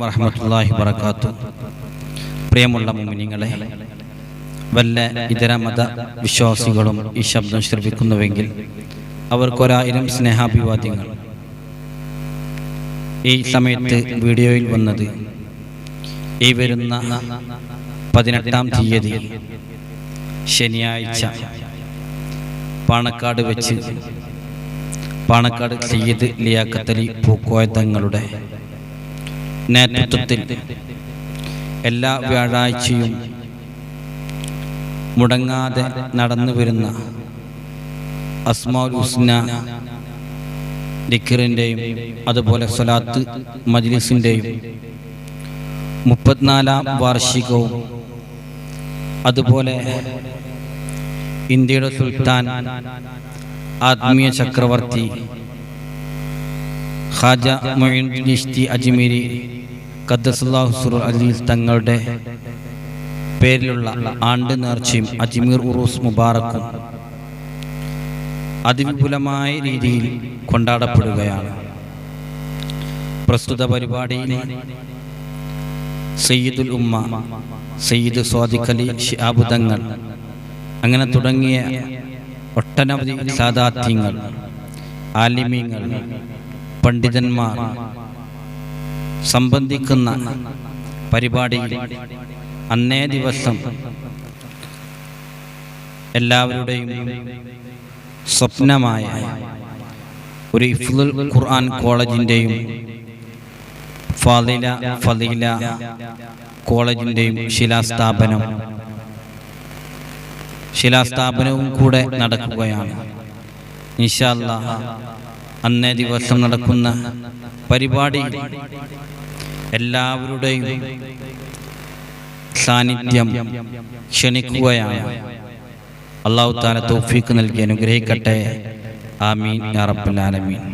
വറഹമത്തല്ലാഹി വറക്കാത്തു പ്രിയമുള്ള മുമിനിങ്ങളെ വല്ല ഇതര മത വിശ്വാസികളും ഈ ശബ്ദം ശ്രവിക്കുന്നുവെങ്കിൽ അവർക്കൊരായിരം സ്നേഹാഭിവാദ്യങ്ങൾ. ഈ സമയത്ത് വീഡിയോയിൽ വന്നത് ഈ വരുന്ന പതിനെട്ടാം തീയതി ശനിയാഴ്ച പാണക്കാട് വെച്ച് പാണക്കാട് സയ്യിദ് ലിയാക്കത്തലി പൂക്കോയ തങ്ങളുടെ നേതൃത്വത്തിൽ എല്ലാ വ്യാഴാഴ്ചയും മുടങ്ങാതെ നടന്നു വരുന്ന അസ്മാഉൽ ഹുസ്ന ദിഖിറിന്റെയും അതുപോലെ സ്വലാത്ത് മജ്ലിസിന്റെയും മുപ്പത്തിനാലാം വാർഷികവും അതുപോലെ ഇന്ത്യയുടെ സുൽത്താൻ ആത്മീയ ചക്രവർത്തി ഖാജ ചിശ്തി അജ്മീരി ഖദ്ദസുല്ലാഹുസുർ അലീൽ തങ്ങളുടെ പേരിലുള്ള ആണ്ട് നേർച്ചയും അജ്മീർ ഉറൂസ് മുബാറക്കും അതിവിപുലമായ രീതിയിൽ കൊണ്ടാടപ്പെടുകയാണ്. പ്രസ്തുത പരിപാടിയിൽ സയ്യിദുൽ ഉമ്മ സയ്യിദ് സ്വാദിഖ് അലി ഷിയാബുദങ്ങൾ അങ്ങനെ തുടങ്ങിയ ഒട്ടനവധി സാദാത്യങ്ങൾ ആലിമീങ്ങൾ പണ്ഡിതന്മാർ സംബന്ധിക്കുന്ന പരിപാടിയിൽ അന്നേ ദിവസം എല്ലാവരുടെയും സ്വപ്നമായ ഒരു ഇഫ്ലുൽ ഖുർആൻ കോളേജിന്റെയും ഫാദില ഫലീല കോളേജിന്റെയും ശിലാസ്ഥാപനം ശിലാസ്ഥാപനവും കൂടെ നടക്കുകയാണ്. ഇൻഷാല്ല അന്നേ ദിവസം നടക്കുന്ന പരിപാടി എല്ലാവരുടെയും സാന്നിധ്യം ക്ഷണിക്കുകയാണ്. അള്ളാഹു താല തോഫിക്ക് നൽകി അനുഗ്രഹിക്കട്ടെ. ആമീൻ ആലമീൻ.